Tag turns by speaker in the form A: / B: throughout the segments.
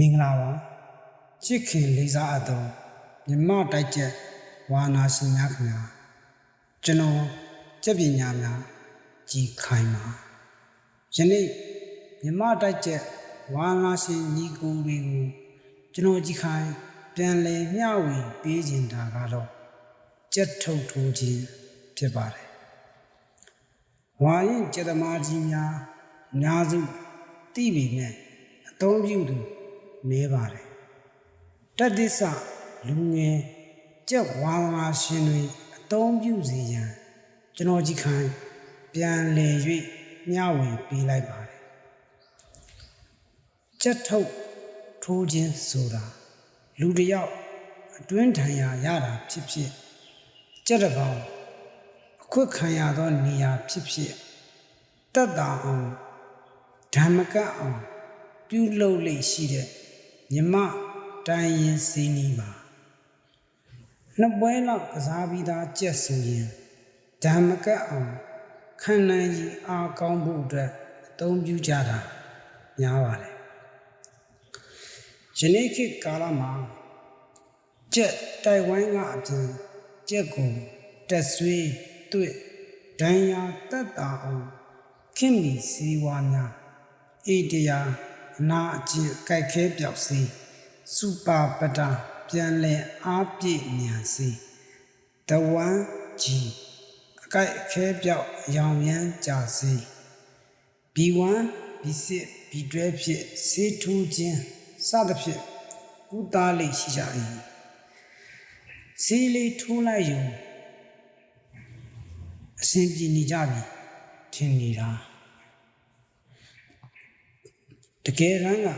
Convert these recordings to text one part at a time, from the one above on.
A: မင်္ဂလာပါချစ်ခင်လေးစားအပ်သောမြမတိုက်ကျက်ဝါနာရှင်များခင်ဗျာကျွန်တော်စက်ပညာများကြီးခိုင်ပါယနေ့မြမတိုက်ကျက်ဝါနာရှင်ညီကိုတွေကိုကျွန်တော်ကြီးခိုင် ပြန်လည်မျှဝေပေးခြင်းတာကတော့ကြက်ထုတ်ထိုးခြင်းဖြစ်ပါတယ်ဝါရင်ကျက်သမားကြီးများအများစုသိပြီနဲ့အသုံးပြုသူနေပါတယ်တတ္တိစလူငယ်ကြက်ဝါမာရှင်တွေအသုံးပြုစေရန်ကျွန်တော်ကြီးခိုင်ပြန်လည်၍မျှဝေပေးလိုက်ပါတယ်ကြက်ထုတ်ထိုးခြင်းဆိုတာ လူတစ်ယောက်အတွင်းထံရာရတာဖြစ်ဖြစ်ကြက်တစ်ကောင်အခွတ်ခံရသောနေရာဖြစ်ဖြစ်တတ်တာအောင်ဓမ္မကတ်အောင်ပြုလုပ်လိမ့်ရှိတဲ့မြမတိုင်းရင်စည်းနီးပါနှစ်ပွဲလောက်ကစားပြီးသားကြက်ဆိုရင်ဓမ္မကတ်အောင်ခန္ဓာကြီးအားကောင်းဖို့အတွက်အသုံးပြုကြတာများပါတယ် ယနေ့ခေတ်ကာလမှာကြက်တိုင်ဝမ်ကအပြင်ကြက်ကိုတက်ဆွေးတွေ့ဒဏ်ရာတက်တာအောင်ခင်မီစီဝါများအေးတရားအနာအကျင့်အကြိုက်ခဲပြောက်စီစူပါပတာပြန်လဲအားပြည့်မြန်စီတဝမ်းကြီးအကြိုက်အခဲပြောက်ရောင်ရမ်းကြစီဘီဝမ်းဘီစစ်ဘီတွဲဖြစ်စေးထူးခြင်း စသဖြင့်ကုသလိရှိကြ၏စီလေးထိုးလိုက်ယူအစဉ်ပြေနေကြပြီထင်နေတာတကယ်တမ်းက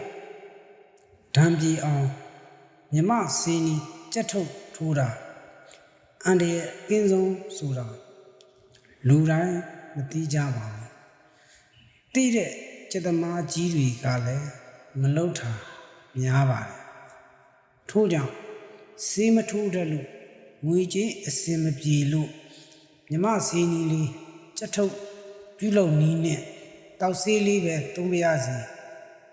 A: ဓာံပြေအောင်မြမစီနီကြက်ထုတ်ထိုးတာအန်တရဲ့အကင်းဆုံးဆိုတာလူတိုင်းမသိကြပါဘူးသိတဲ့စက်သမားကြီးတွေကလည်းမလုတာ များပါတယ်ထို့ကြောင့်စေးမထိုးတတ်လို့ငွေကြေးအစင်မပြေလို့မြမစီနီလေးကြက်ထုတ်ပြုလုပ်နီးနဲ့တောက်ဆေးလေးပဲသုံးပြရစီ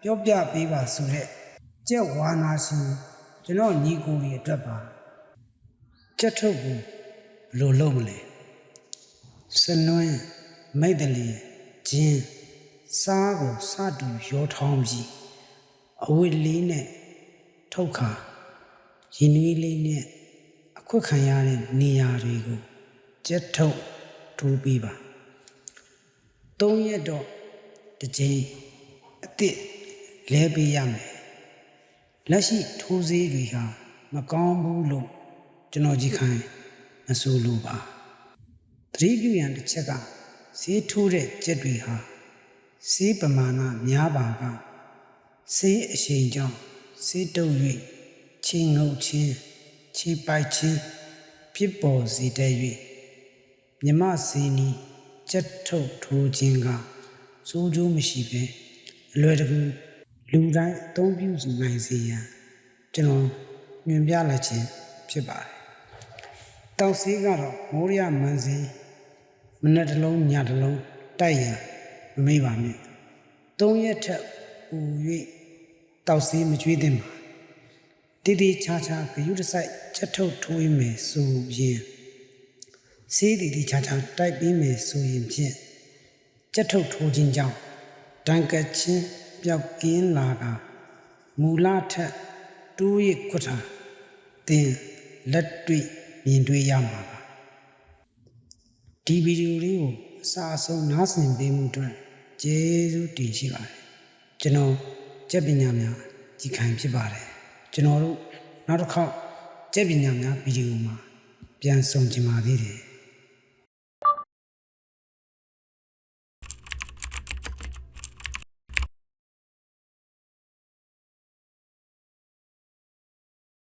A: ပြောပြပေးပါဆိုတဲ့ကြက်ဝါနာရှင်ကျွန်တော်ညီကိုတွေအတွက်ပါကြက်ထုတ်ကိုဘယ်လိုလုပ်မလဲစနွင်းမိတ်တလီဂျင်းစားကိုစတူရောထောင်းပြီး အဝတ်လေးနဲ့ထုတ်ခါရင်နွေးလေးနဲ့အခွတ်ခံရတဲ့နေရာတွေကိုကြက်ထုတ်ထိုးပေးပါ၃ရက်တော့တစ်ချိန်အစ်စ်လဲပေးရမယ်လက်ရှိထိုးစေးတွေဟာမကောင်းဘူးလို့ကျွန်တော်ကြီးခိုင်းမဆိုလိုပါသတိပြုရန်တစ်ချက်ကဈေးထိုးတဲ့ကြက်တွေဟာဈေးပမာဏများပါက ဈေးအရှိန်ကြောင့်ဈေးတုပ်၍ချင်းငုတ်ချင်းချီပိုက်ချင်းဖြစ်ပေါ်စေတဲ့၍မြမစီနီကြက်ထုတ်ထိုးခြင်းကစိုးကျိုးမရှိပဲအလွယ်တကူလူတိုင်းအသုံးပြုစီနိုင်စေရန်ကျွန်တော်ညွှန်ပြလိုက်ခြင်းဖြစ်ပါတယ်။တောက်စီးကတော့မိုးရမန်စီမနေ့တစ်လုံးညတစ်လုံးတိုက်ရန်မမေ့ပါနဲ့။သုံးရက်ထက်ပူ၍ တောက်စီးမကြွေးသင့်ပါ။တည်တည်ချာချာဂယုတစိုက်ချက်ထုတ်ထိုးရမယ်ဆိုရင်စေးတည်တည်ချာချာတိုက်ပြီးမယ်ဆိုရင်ဖြင့်ချက်ထုတ်ထိုးခြင်းကြောင့်တန်ကက်ချင်းပျောက်ကင်းလာကမူလထက်တိုးရခွတ်တာတင်လက်တွေ့မြင်တွေ့ရမှာပါဒီဗီဒီယိုလေးကိုအစားအဆုံးနားဆင်ပေးမှုအတွက်ကျေးဇူးတင်ရှိပါတယ်ကျွန်တော်ကြက်ပညာများ ကြီးခိုင်ဖြစ်ပါတယ်ကျွန်တော်တို့နောက်တစ်ခေါက်ကြက်ပညာများဗီဒီယိုမှာပြန်ဆုံကြပါသေးတယ်